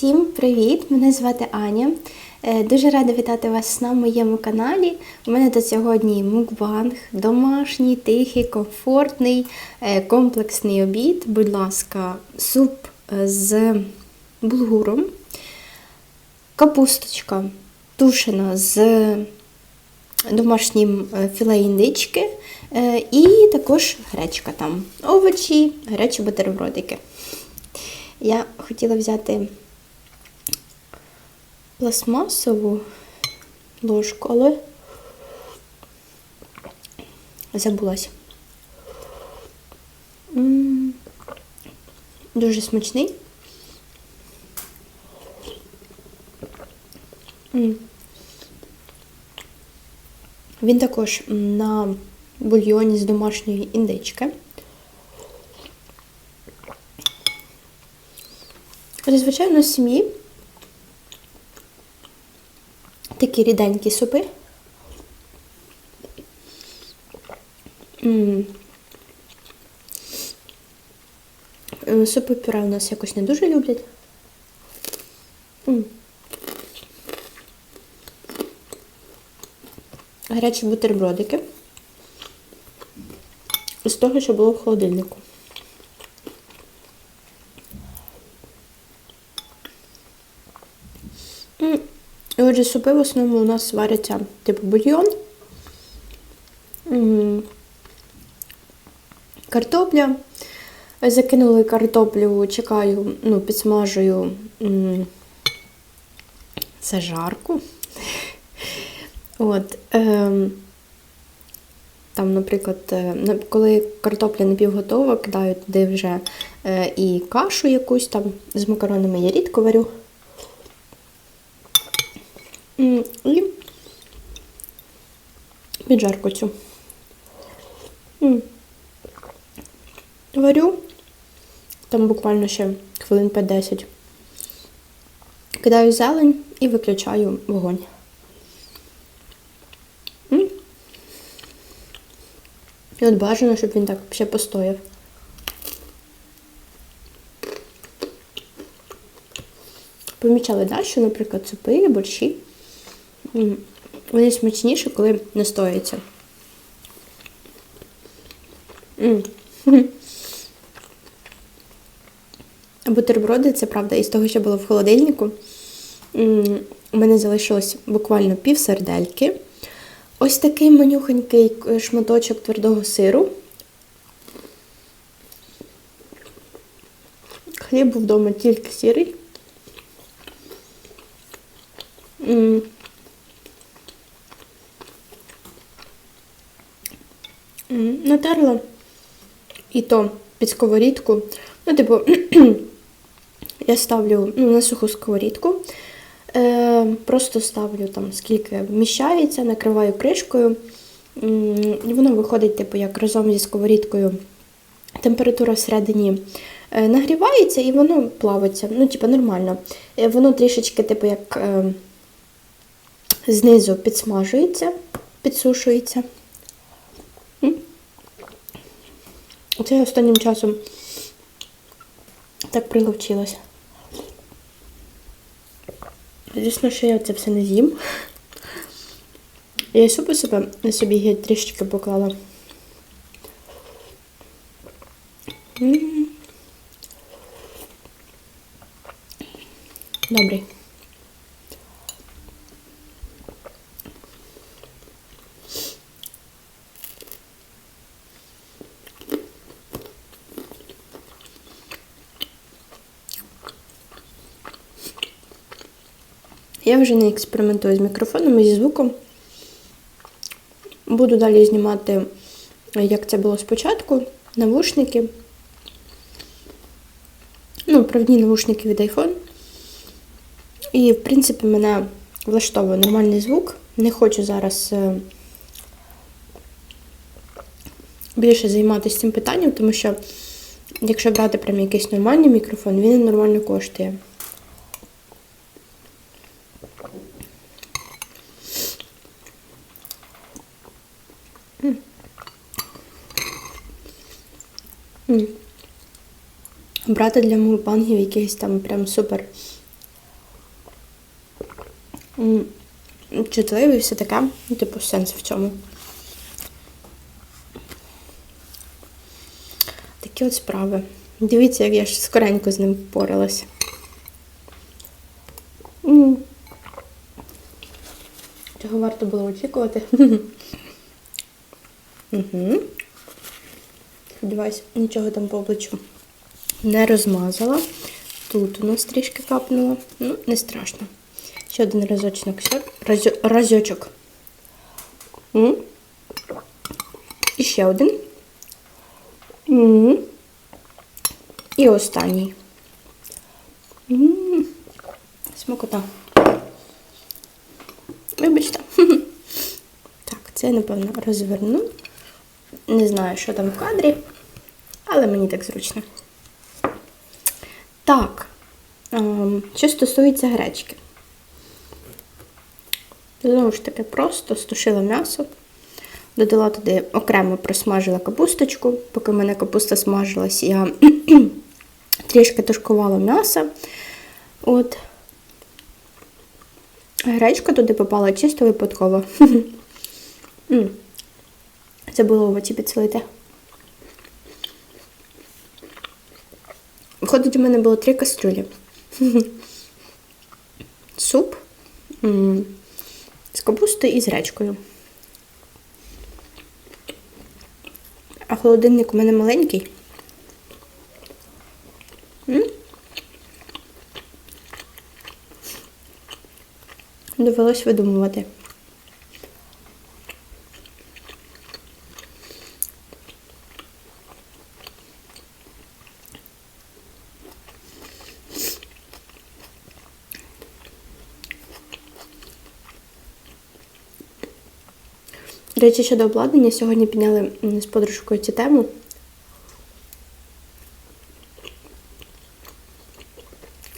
Всім привіт! Мене звати Аня. Е, Дуже рада вітати вас на моєму каналі. У мене тут сьогодні мукбанг, домашній, тихий, комфортний, е, комплексний обід. Будь ласка, суп е, з булгуром, капусточка тушена з домашнім філе індички і також гречка там, овочі, гарячі бутербродики. Я хотіла взяти пластмасову ложку, але забулась. М, Дуже смачний. Він також на бульйоні з домашньої індички. Зазвичай у сім'ї такі ріденькі супи. М. Е, Супи пюре у нас якось не дуже люблять. М. Гарячі бутербродики. З того, що було в холодильнику. М, Отже, супи в основному у нас варяться типу бульйон. Картопля. Закинули картоплю, чекаю, ну, підсмажую зажарку. От, ем, там, наприклад, е, коли картопля напівготова, кидаю туди вже е, і кашу якусь там з макаронами я рідко варю. І піджарку цю. Варю. Там буквально ще хвилин 5-10. Кидаю зелень і виключаю вогонь. І от бажано, щоб він так ще постояв. Помічали, да, що, наприклад, супи, борщі. Вони смачніші, коли настояться. М. А Бутерброди, це правда, із того, що було в холодильнику. У мене залишилось буквально пів сердельки. Ось такий манюхенький шматочок твердого сиру. Хліб був вдома тільки сірий. М. М, Натерла і то під сковорідку. Ну, типу, я ставлю ну, на суху сковорідку. Е, просто ставлю там скільки вміщається, накриваю кришкою. І воно виходить, типу, як разом зі сковорідкою. Температура всередині е, нагрівається і воно плавиться. Ну, типу, нормально. Е, Воно трішечки, типу, як е, знизу підсмажується, підсушується. М. Це я останнім часом так приловчилась. Звісно, що я це все не з'їм. Я супу себе собі геть трішечки поклала. Добрий. Я вже не експериментую з мікрофоном і зі звуком. Буду далі знімати, як це було спочатку, навушники. Ну, правдні навушники від iPhone. І, в принципі, мене влаштовує нормальний звук. Не хочу зараз е, більше займатися цим питанням, тому що, якщо брати прям якийсь нормальний мікрофон, він нормально коштує. Брати для мукбангів якихось там прям супер чутливий, все таке. Ну, типу, сенс в цьому. Такі от справи. Дивіться, як я ж скоренько з ним впоралася. М. Цього варто було очікувати. Сподіваюсь, нічого там по обличчю не розмазала. Тут у нас трішки капнуло. Ну, не страшно. Ще один разочок. Разочок. І ще один. І останній. М. Смакота. Вибачте. Так, це напевно, розверну. Не знаю, що там в кадрі, але мені так зручно. Так, ем, що стосується гречки. Знову ж таки, просто стушила м'ясо, додала туди окремо просмажила капусточку. Поки в мене капуста смажилась, я трішки тушкувала м'ясо. От. Гречка туди попала чисто випадково. Забула овочі підсолити. Виходить, у мене було три кастрюлі. Суп з капустою і з гречкою. А холодильник у мене маленький. Довелось видумувати. До речі, щодо обладнання, сьогодні підняли з подружкою цю тему.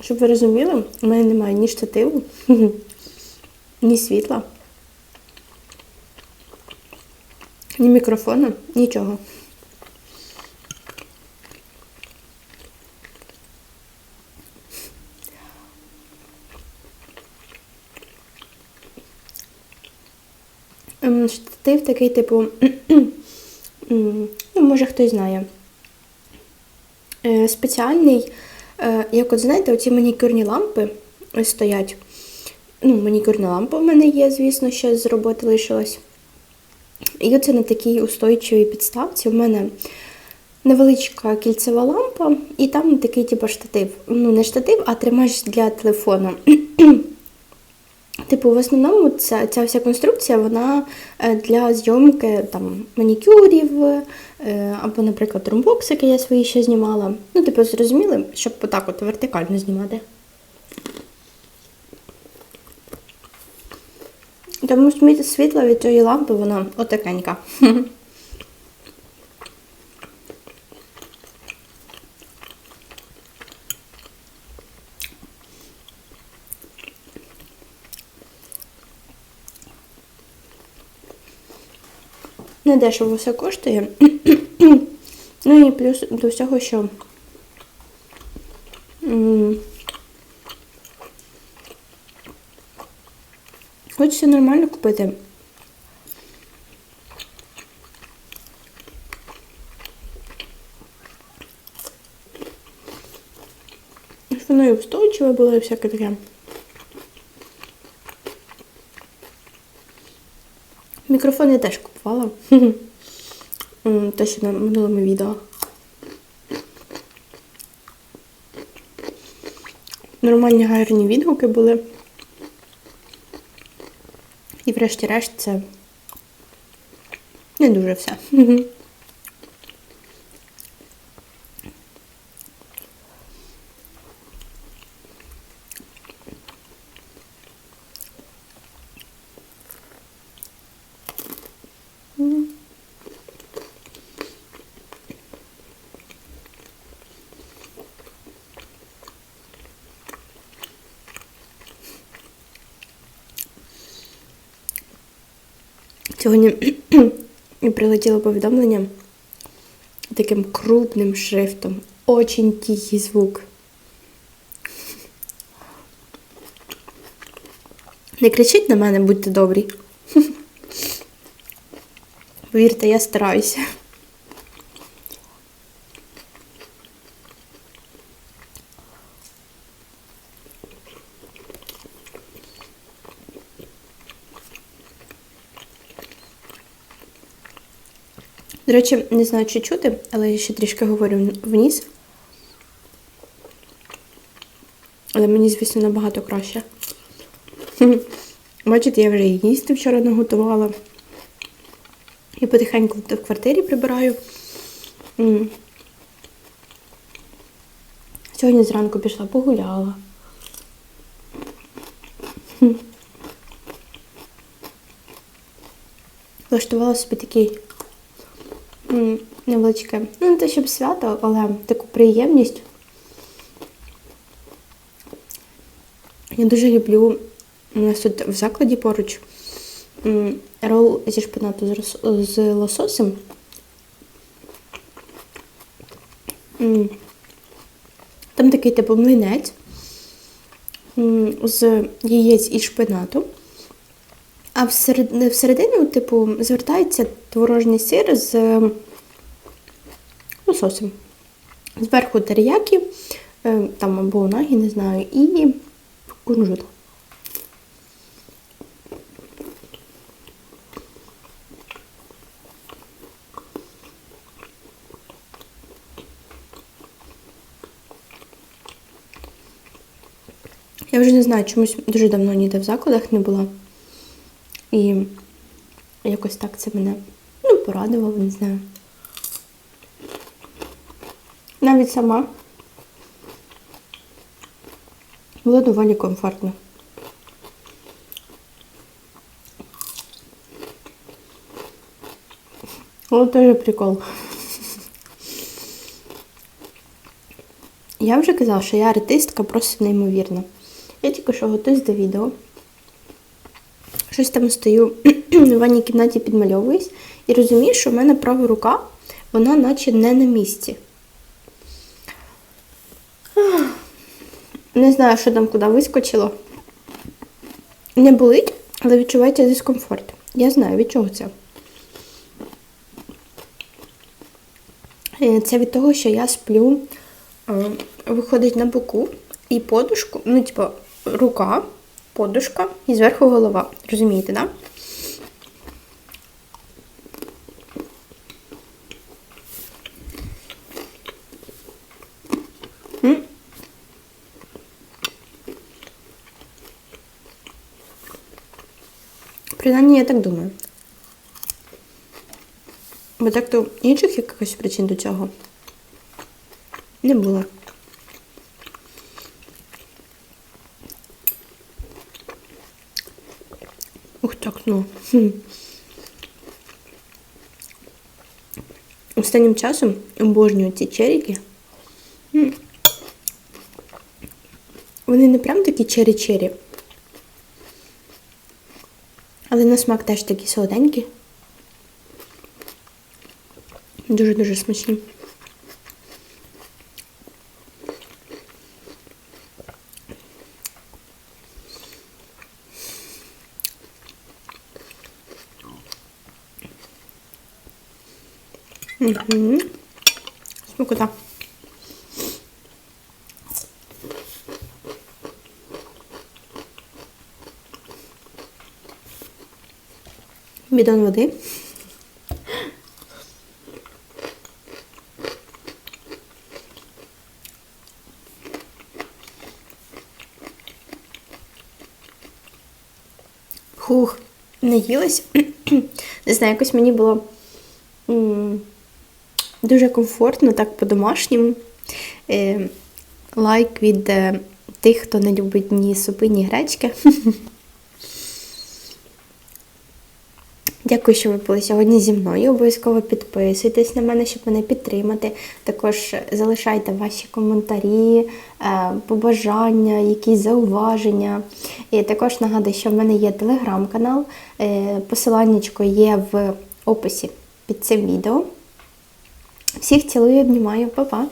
Щоб ви розуміли, у мене немає ні штативу, ні світла, ні мікрофона, нічого. Штатив такий, типу, ну, може хтось знає. Е, Спеціальний, е, як от знаєте, оці манікюрні лампи стоять. Ну, манікюрна лампа в мене є, звісно, ще з роботи лишилась. І оце на такій устойчивій підставці в мене невеличка кільцева лампа, і там такий, типу, штатив. Ну, не штатив, а тримач для телефону. Типу, в основному ця, ця вся конструкція вона е, для зйомки там, манікюрів е, або, наприклад, румбоксики я свої ще знімала. Ну, типу, зрозуміли, щоб отак от вертикально знімати. Тому світло від цієї лампи вона отакенька. Не дешево все коштує. ну і плюс до всього, що хочеться нормально купити. Воно і устойчиве було і всяке таке. Мікрофон я теж купувала. Те, що на минулому відео. Нормальні гарні відгуки були. І врешті-решт це не дуже все. Сьогодні прилетіло повідомлення таким крупним шрифтом. Очень тихий звук. Не кричіть на мене, будьте добрі. Повірте, я стараюся. До речі, не знаю, чи чути, але я ще трішки говорю вниз. Але мені, звісно, набагато краще. Бачите, я вже і їсти вчора наготувала. І потихеньку в квартирі прибираю. Сьогодні зранку пішла, погуляла. Влаштувала собі такий невеличке, ну не те, щоб свято, але таку приємність. Я дуже люблю у нас тут в закладі поруч рол зі шпинату з, лососем. Там такий типу млинець з яєць і шпинату. А всеред- всередину, типу, звертається творожний сир з лососем. Зверху теріякі, е, там або унагі, не знаю, і кунжут. Я вже не знаю, чомусь дуже давно ніде в закладах не була. І якось так це мене ну, порадувало, не знаю. Навіть сама було доволі комфортно. От теж прикол. Я вже казала, що я артистка просто неймовірна. Я тільки що готуюсь до відео. Щось там стою в ванній кімнаті підмальовуюсь і розумію, що в мене права рука, вона наче не на місці. Не знаю, що там куди вискочило. Не болить, але відчувається дискомфорт. Я знаю, від чого це. Е, Це від того, що я сплю, е, виходить на боку і подушку, ну, типу, рука, подушка і зверху голова. Розумієте, так? Принаймні, я так думаю. Бо так то інших якихось причин до цього не було. Так, ну. Останнім часом обожнюю ці черіки. Вони не прям такі чері-чері. Але на смак теж такі солоденькі. Дуже-дуже смачні. Угу. Смакота. Бідон води. Хух, наїлась. Не знаю, якось мені було дуже комфортно, так по-домашньому. Е, лайк від е, тих, хто не любить ні супи, ні гречки. Дякую, що ви були сьогодні зі мною. Обов'язково підписуйтесь на мене, щоб мене підтримати. Також залишайте ваші коментарі, е, побажання, якісь зауваження. І також нагадую, що в мене є телеграм-канал. Посиланнячко є в описі під цим відео. Всіх цілую, обнімаю, па-па!